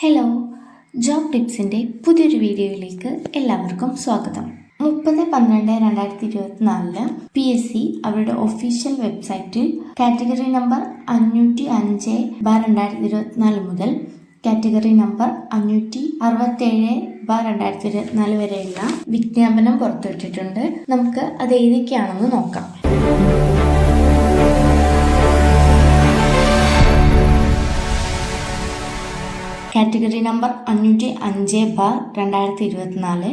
Hello job ടിപ്സിന്റെ പുതിയൊരു വീഡിയോയിലേക്ക് എല്ലാവർക്കും സ്വാഗതം. മുപ്പത് പന്ത്രണ്ട് രണ്ടായിരത്തി ഇരുപത്തിനാലിൽ പി എസ് സി അവരുടെ ഒഫീഷ്യൽ വെബ്സൈറ്റിൽ കാറ്റഗറി നമ്പർ അഞ്ഞൂറ്റി അഞ്ച് ബാർ രണ്ടായിരത്തി ഇരുപത്തിനാല് മുതൽ കാറ്റഗറി നമ്പർ അഞ്ഞൂറ്റി അറുപത്തേഴ് ബാർ രണ്ടായിരത്തി ഇരുപത്തിനാല് വരെയുള്ള വിജ്ഞാപനം പുറത്തുവിട്ടിട്ടുണ്ട്. നമുക്ക് അത് ഏതൊക്കെയാണെന്ന് നോക്കാം. കാറ്റഗറി നമ്പർ അഞ്ഞൂറ്റി അഞ്ച് ബാർ രണ്ടായിരത്തി ഇരുപത്തിനാല്.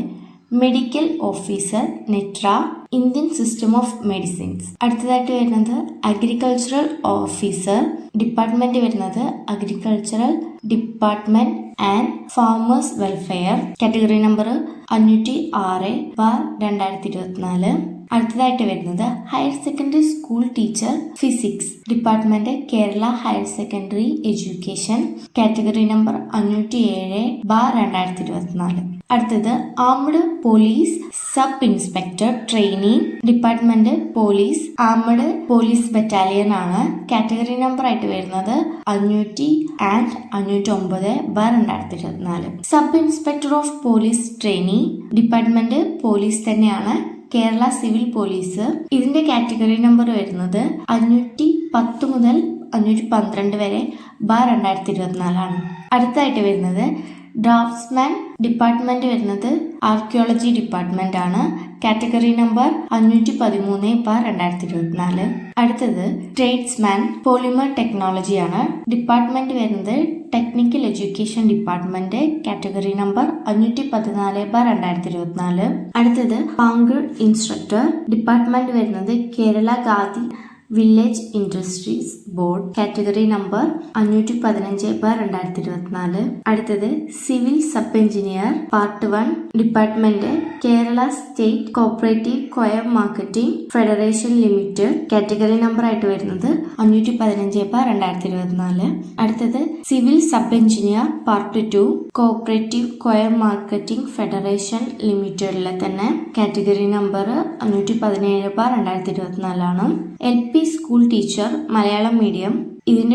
മെഡിക്കൽ ഓഫീസർ നെട്ര ഇന്ത്യൻ സിസ്റ്റം ഓഫ് മെഡിസിൻസ്. അടുത്തതായിട്ട് വരുന്നത് അഗ്രികൾച്ചറൽ ഓഫീസർ. ഡിപ്പാർട്ട്മെന്റ് വരുന്നത് agricultural department and farmers welfare category number അഞ്ഞൂറ്റി ആറ് ബാർ രണ്ടായിരത്തി ഇരുപത്തിനാല് അടുത്തതായിട്ട് വരുന്നത് higher secondary school teacher physics department Kerala higher secondary education category number അഞ്ഞൂറ്റി ഏഴ് ബാർ രണ്ടായിരത്തി ഇരുപത്തിനാല് അടുത്തത് armed police sub inspector trainee department police armed police battalion ആണ് കാറ്റഗറി നമ്പർ ആയിട്ട് വരുന്നത് അഞ്ഞൂറ്റി ആൻഡ് അഞ്ഞൂറ്റി ഒമ്പത് ബാർ രണ്ടായിരത്തി ഇരുപത്തിനാല് sub inspector of police trainee department police തന്നെയാണ് കേരള സിവിൽ പോലീസ്. ഇതിന്റെ കാറ്റഗറി നമ്പർ വരുന്നത് അഞ്ഞൂറ്റി പത്ത് മുതൽ അഞ്ഞൂറ്റി പന്ത്രണ്ട് വരെ ബാർ രണ്ടായിരത്തി ഇരുപത്തിനാലാണ് അടുത്തായിട്ട് വരുന്നത് ഡ്രാഫ്റ്റ്സ്മാൻ ഡിപ്പാർട്ട്മെന്റ് വരുന്നത് ആർക്കിയോളജി ഡിപ്പാർട്ട്മെന്റ് ആണ്. കാറ്റഗറി നമ്പർ അഞ്ഞൂറ്റി പതിമൂന്ന് ബാർ രണ്ടായിരത്തി ഇരുപത്തിനാല് അടുത്തത് ട്രേഡ്സ്മാൻ പോളിമർ ടെക്നോളജി ആണ്. ഡിപ്പാർട്ട്മെന്റ് വരുന്നത് technical education department category number അഞ്ഞൂറ്റി പതിനാല് ബാർ രണ്ടായിരത്തി ഇരുപത്തിനാല് അടുത്തത് പാങ്കർ ഇൻസ്ട്രക്ടർ. ഡിപ്പാർട്ട്മെന്റ് വരുന്നത് Kerala Gandhi village industries board category number അഞ്ഞൂറ്റി പതിനഞ്ച് ബാർ രണ്ടായിരത്തി ഇരുപത്തിനാല് അടുത്തത് civil sub engineer part one department Kerala state cooperative coir marketing federation limited category number ആയിട്ട് വരുന്നത് അഞ്ഞൂറ്റി പതിനഞ്ച് ബാർ രണ്ടായിരത്തി ഇരുപത്തിനാല് അടുത്തത് civil sub engineer part two cooperative coir marketing federation ലിമിറ്റഡിലെ തന്നെ കാറ്റഗറി നമ്പർ അഞ്ഞൂറ്റി പതിനേഴ് ബാർ രണ്ടായിരത്തി ഇരുപത്തിനാലാണ് L P school teacher Malayalam medium.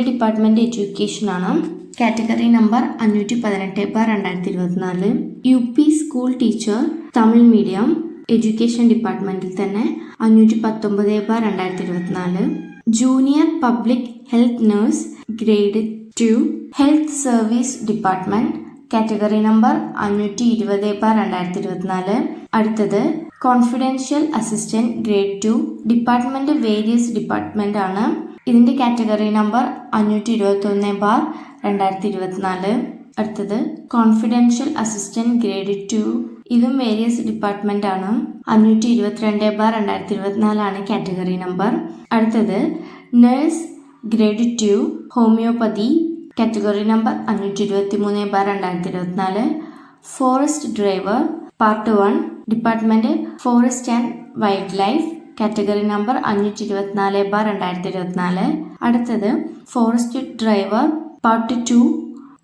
Department education ആണ്. കാറ്റഗറി നമ്പർ അഞ്ഞൂറ്റി പതിനെട്ട് ബാർ രണ്ടായിരത്തി ഇരുപത്തിനാല് U P school teacher Tamil medium. Education ഡിപ്പാർട്ട്മെന്റിൽ തന്നെ അഞ്ഞൂറ്റി പത്തൊമ്പത് ബാർ രണ്ടായിരത്തി ഇരുപത്തിനാല് junior public health nurse grade two. Health service department category number അഞ്ഞൂറ്റി ഇരുപത് ബാർ രണ്ടായിരത്തി ഇരുപത്തിനാല് അടുത്തത് confidential assistant grade two department various department ആണ്. ഇതിന്റെ കാറ്റഗറി നമ്പർ അഞ്ഞൂറ്റി ഇരുപത്തി ഒന്ന് ബാർ രണ്ടായിരത്തി ഇരുപത്തിനാല് അടുത്തത് കോൺഫിഡൻഷ്യൽ അസിസ്റ്റന്റ് ഗ്രേഡ് ടു ഇതും വേരിയസ് ഡിപ്പാർട്ട്മെന്റ് ആണ്. അഞ്ഞൂറ്റി ഇരുപത്തിരണ്ട് ബാർ രണ്ടായിരത്തി ഇരുപത്തിനാലാണ് കാറ്റഗറി നമ്പർ അടുത്തത് nurse grade two homoeopathy category number അഞ്ഞൂറ്റി ഇരുപത്തി മൂന്ന് ബാർ രണ്ടായിരത്തി ഇരുപത്തിനാല് forest driver part one department forest and wildlife category number അഞ്ഞൂറ്റി ഇരുപത്തിനാല് ബാർ രണ്ടായിരത്തി ഇരുപത്തിനാല് അടുത്തത് ഫോറസ്റ്റ് ഡ്രൈവർ പാർട്ട് ടു.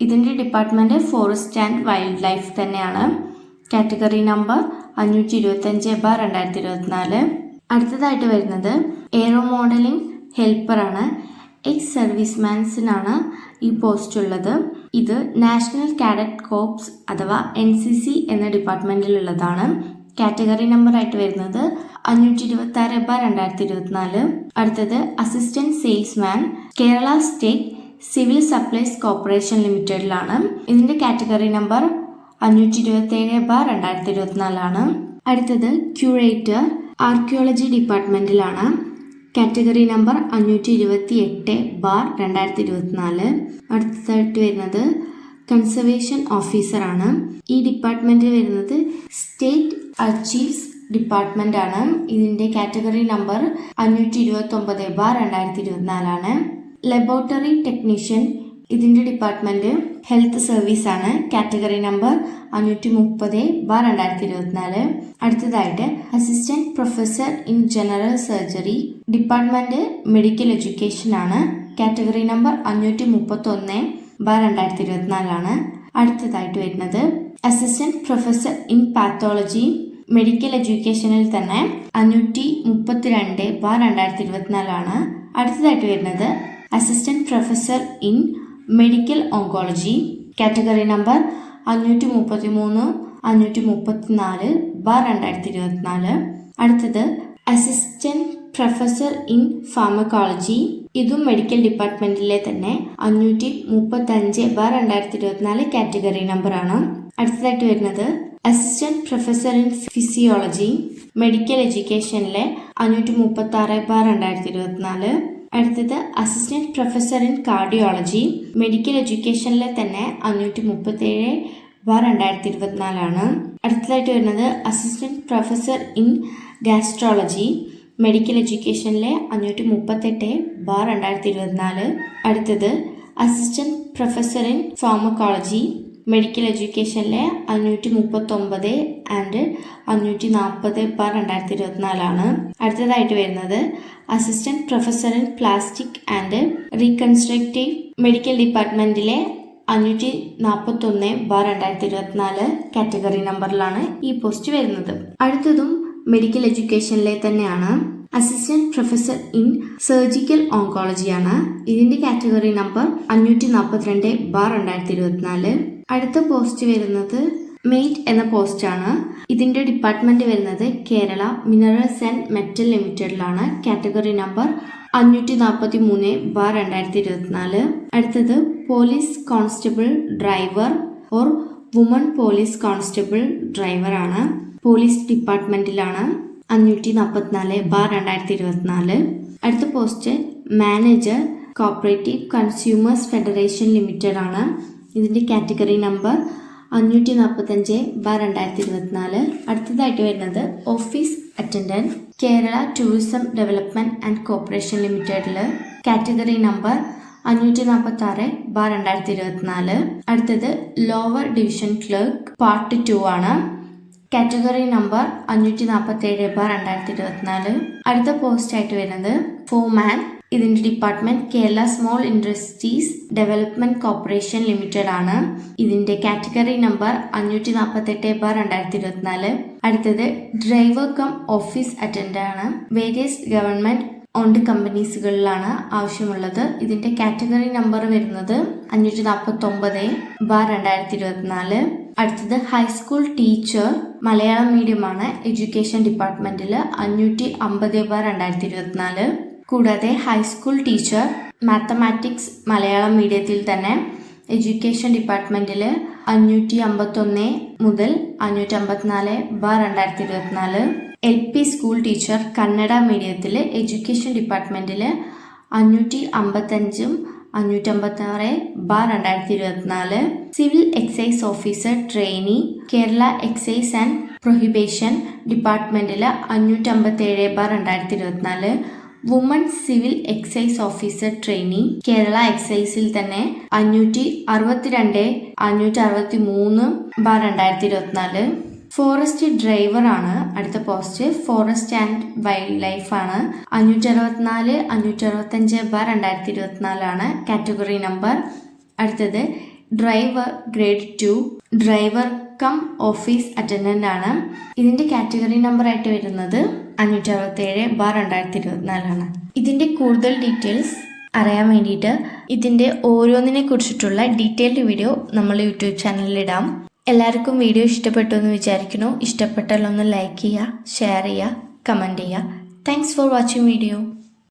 ഇതിന്റെ department forest and wild life തന്നെയാണ്. കാറ്റഗറി നമ്പർ അഞ്ഞൂറ്റി ഇരുപത്തഞ്ച് ബാർ രണ്ടായിരത്തി ഇരുപത്തിനാല് അടുത്തതായിട്ട് വരുന്നത് എയറോ മോഡലിംഗ് ഹെൽപ്പറാണ്. എക്സ് സർവീസ്മാൻസിനാണ് ഈ പോസ്റ്റ് ഉള്ളത് ഇത് നാഷണൽ കാഡറ്റ് കോപ്സ് അഥവാ എൻ സി സി എന്ന ഡിപ്പാർട്ട്മെന്റിലുള്ളതാണ്. കാറ്റഗറി നമ്പർ ആയിട്ട് വരുന്നത് അഞ്ഞൂറ്റി ഇരുപത്തി ആറ് ബാർ രണ്ടായിരത്തി ഇരുപത്തിനാല് അടുത്തത് assistant salesman Kerala state civil supplies corporation ലിമിറ്റഡിലാണ് ഇതിന്റെ കാറ്റഗറി നമ്പർ അഞ്ഞൂറ്റി ഇരുപത്തി ഏഴ് ബാർ രണ്ടായിരത്തി ഇരുപത്തിനാലാണ് അടുത്തത് ക്യൂറേറ്റർ ആർക്കിയോളജി ഡിപ്പാർട്ട്മെന്റിലാണ് കാറ്റഗറി നമ്പർ അഞ്ഞൂറ്റി ഇരുപത്തി എട്ട് ബാർ രണ്ടായിരത്തി ഇരുപത്തിനാല് അടുത്തതായിട്ട് വരുന്നത് കൺസർവേഷൻ ഓഫീസറാണ് ഈ ഡിപ്പാർട്ട്മെന്റിൽ വരുന്നത് സ്റ്റേറ്റ് അച്ചീവ്സ് ഡിപ്പാർട്ട്മെന്റ് ആണ്. ഇതിന്റെ കാറ്റഗറി നമ്പർ അഞ്ഞൂറ്റി ഇരുപത്തി ഒമ്പത് ബാർ രണ്ടായിരത്തി ഇരുപത്തിനാലാണ് ലബോറട്ടറി ടെക്നീഷ്യൻ ഇതിന്റെ ഡിപ്പാർട്ട്മെന്റ് ഹെൽത്ത് സർവീസ് ആണ്. കാറ്റഗറി നമ്പർ അഞ്ഞൂറ്റി മുപ്പത് ബാർ രണ്ടായിരത്തി ഇരുപത്തിനാല് അടുത്തതായിട്ട് assistant professor in general surgery department medical education ആണ്. കാറ്റഗറി നമ്പർ അഞ്ഞൂറ്റി മുപ്പത്തി ഒന്ന് ബാർ രണ്ടായിരത്തി ഇരുപത്തിനാലാണ് അടുത്തതായിട്ട് വരുന്നത് assistant professor in pathology medical എഡ്യൂക്കേഷനിൽ തന്നെ അഞ്ഞൂറ്റി മുപ്പത്തിരണ്ട് ബാർ രണ്ടായിരത്തി ഇരുപത്തിനാലാണ് അടുത്തതായിട്ട് വരുന്നത് assistant professor in medical oncology category number അഞ്ഞൂറ്റി മുപ്പത്തി മൂന്ന് അഞ്ഞൂറ്റി മുപ്പത്തി നാല് ബാർ രണ്ടായിരത്തി ഇരുപത്തിനാല് അടുത്തത് അസിസ്റ്റന്റ് പ്രൊഫസർ ഇൻ ഫാർമക്കോളജി. ഇതും മെഡിക്കൽ ഡിപ്പാർട്ട്മെന്റിലെ തന്നെ അഞ്ഞൂറ്റി മുപ്പത്തി അഞ്ച് ബാർ രണ്ടായിരത്തി ഇരുപത്തിനാല് കാറ്റഗറി നമ്പറാണ്. അടുത്തതായിട്ട് വരുന്നത് assistant professor in physiology. Medical എഡ്യൂക്കേഷനിലെ അഞ്ഞൂറ്റി മുപ്പത്തി ആറ് ബാർ രണ്ടായിരത്തി ഇരുപത്തിനാല് അടുത്തത് assistant professor in cardiology medical എഡ്യൂക്കേഷനിലെ തന്നെ അഞ്ഞൂറ്റി മുപ്പത്തി ഏഴ് ബാർ രണ്ടായിരത്തി ഇരുപത്തിനാലാണ് അടുത്തതായിട്ട് വരുന്നത് assistant professor in gastrology medical എഡ്യൂക്കേഷനിലെ അഞ്ഞൂറ്റി മുപ്പത്തെട്ട് ബാർ രണ്ടായിരത്തി ഇരുപത്തിനാല് അടുത്തത് assistant professor in pharmacology medical എഡ്യൂക്കേഷനിലെ അഞ്ഞൂറ്റി മുപ്പത്തൊമ്പത് ആൻഡ് അഞ്ഞൂറ്റി നാൽപ്പത് ബാർ രണ്ടായിരത്തി ഇരുപത്തിനാലാണ് അടുത്തതായിട്ട് വരുന്നത് assistant professor in plastic and reconstructive medical ഡിപ്പാർട്ട്മെന്റിലെ അഞ്ഞൂറ്റി നാൽപ്പത്തൊന്ന് ബാർ രണ്ടായിരത്തി ഇരുപത്തിനാല് കാറ്റഗറി നമ്പറിലാണ് ഈ പോസ്റ്റ് വരുന്നത്. അടുത്തതും മെഡിക്കൽ എഡ്യൂക്കേഷനിലെ തന്നെയാണ്. അസിസ്റ്റന്റ് പ്രൊഫസർ ഇൻ സർജിക്കൽ ഓങ്കോളജിയാണ് ഇതിന്റെ കാറ്റഗറി നമ്പർ അഞ്ഞൂറ്റി നാൽപ്പത്തിരണ്ട് ബാർ രണ്ടായിരത്തി ഇരുപത്തിനാല് അടുത്ത പോസ്റ്റ് വരുന്നത് മെയ്റ്റ് എന്ന പോസ്റ്റാണ് ഇതിന്റെ ഡിപ്പാർട്ട്മെന്റ് വരുന്നത് കേരള മിനറൽസ് ആൻഡ് മെറ്റൽ ലിമിറ്റഡിലാണ് കാറ്റഗറി നമ്പർ അഞ്ഞൂറ്റി നാൽപ്പത്തി മൂന്ന് ബാർ രണ്ടായിരത്തി ഇരുപത്തിനാല് അടുത്തത് police constable driver or woman police constable ഡ്രൈവറാണ് പോലീസ് ഡിപ്പാർട്ട്മെന്റിലാണ് അഞ്ഞൂറ്റി നാൽപ്പത്തിനാല് ബാർ രണ്ടായിരത്തി ഇരുപത്തിനാല് അടുത്ത post manager cooperative consumers federation limited ആണ്. ഇതിന്റെ കാറ്റഗറി നമ്പർ അഞ്ഞൂറ്റി നാൽപ്പത്തഞ്ച് ബാർ രണ്ടായിരത്തി ഇരുപത്തിനാല് അടുത്തതായിട്ട് വരുന്നത് office attendant Kerala tourism development and corporation ലിമിറ്റഡിൽ കാറ്റഗറി നമ്പർ അഞ്ഞൂറ്റി നാൽപ്പത്തി ആറ് ബാർ രണ്ടായിരത്തി ഇരുപത്തിനാല് അടുത്തത് lower division clerk part two ആണ്. കാറ്റഗറി നമ്പർ അഞ്ഞൂറ്റി നാൽപ്പത്തി ഏഴ് ബാർ രണ്ടായിരത്തി ഇരുപത്തിനാല് അടുത്ത പോസ്റ്റ് ആയിട്ട് വരുന്നത് ഫോമാൻ ഇതിന്റെ department Kerala small industries development corporation limited ആണ്. ഇതിന്റെ കാറ്റഗറി നമ്പർ അഞ്ഞൂറ്റി നാൽപ്പത്തി എട്ട് ബാർ രണ്ടായിരത്തി ഇരുപത്തിനാല് അടുത്തത് ഡ്രൈവർ കം ഓഫീസ് അറ്റൻഡ് ആണ്. വേരിയസ് ഗവൺമെന്റ് ഓൺഡ് കമ്പനീസുകളിലാണ് ആവശ്യമുള്ളത്. ഇതിന്റെ കാറ്റഗറി നമ്പർ വരുന്നത് അഞ്ഞൂറ്റി നാൽപ്പത്തി ഒമ്പത് ബാർ രണ്ടായിരത്തി ഇരുപത്തിനാല് അടുത്തത് ഹൈസ്കൂൾ ടീച്ചർ മലയാളം മീഡിയമാണ് എഡ്യൂക്കേഷൻ ഡിപ്പാർട്ട്മെന്റിൽ അഞ്ഞൂറ്റി അമ്പത് ബാർ രണ്ടായിരത്തി ഇരുപത്തിനാല് കൂടാതെ ഹൈസ്കൂൾ ടീച്ചർ മാത്തമാറ്റിക്സ് മലയാളം മീഡിയത്തിൽ തന്നെ എഡ്യൂക്കേഷൻ ഡിപ്പാർട്ട്മെന്റിൽ അഞ്ഞൂറ്റി അമ്പത്തൊന്ന് മുതൽ അഞ്ഞൂറ്റി അമ്പത്തിനാല് ബാർ രണ്ടായിരത്തി ഇരുപത്തിനാല് L P school teacher Kannada മീഡിയത്തിൽ എഡ്യൂക്കേഷൻ ഡിപ്പാർട്ട്മെന്റിൽ അഞ്ഞൂറ്റി അമ്പത്തഞ്ചും അഞ്ഞൂറ്റി അമ്പത്താറ് ബാർ രണ്ടായിരത്തി ഇരുപത്തിനാല് civil excise officer trainee Kerala excise and prohibition ഡിപ്പാർട്ട്മെന്റിൽ അഞ്ഞൂറ്റമ്പത്തി ഏഴ് ബാർ രണ്ടായിരത്തി ഇരുപത്തിനാല് woman civil excise officer trainee Kerala എക്സൈസിൽ തന്നെ അഞ്ഞൂറ്റി അറുപത്തിരണ്ട് അഞ്ഞൂറ്റി അറുപത്തി മൂന്ന് ബാർ രണ്ടായിരത്തി ഇരുപത്തിനാല് ഫോറസ്റ്റ് ഡ്രൈവർ ആണ് അടുത്ത post forest and wild life ആണ് അഞ്ഞൂറ്റി അറുപത്തിനാല് അഞ്ഞൂറ്റി അറുപത്തഞ്ച് ബാർ രണ്ടായിരത്തി ഇരുപത്തിനാലാണ് കാറ്റഗറി നമ്പർ അടുത്തത് driver grade two driver cum office attendant ആണ്. ഇതിന്റെ കാറ്റഗറി നമ്പർ ആയിട്ട് വരുന്നത് അഞ്ഞൂറ്റി അറുപത്തി ഏഴ് ബാർ രണ്ടായിരത്തി ഇരുപത്തിനാലാണ് ഇതിന്റെ കൂടുതൽ ഡീറ്റെയിൽസ് അറിയാൻ വേണ്ടിയിട്ട് ഇതിന്റെ ഓരോന്നിനെ കുറിച്ചിട്ടുള്ള ഡീറ്റെയിൽഡ് വീഡിയോ നമ്മൾ യൂട്യൂബ് ചാനലിൽ ഇടാം. എല്ലാവർക്കും വീഡിയോ ഇഷ്ടപ്പെട്ടു എന്ന് വിചാരിക്കുന്നു. ഇഷ്ടപ്പെട്ടാലൊന്ന് ലൈക്ക് ചെയ്യുക ഷെയർ ചെയ്യുക കമന്റ് ചെയ്യുക. Thanks for watching video.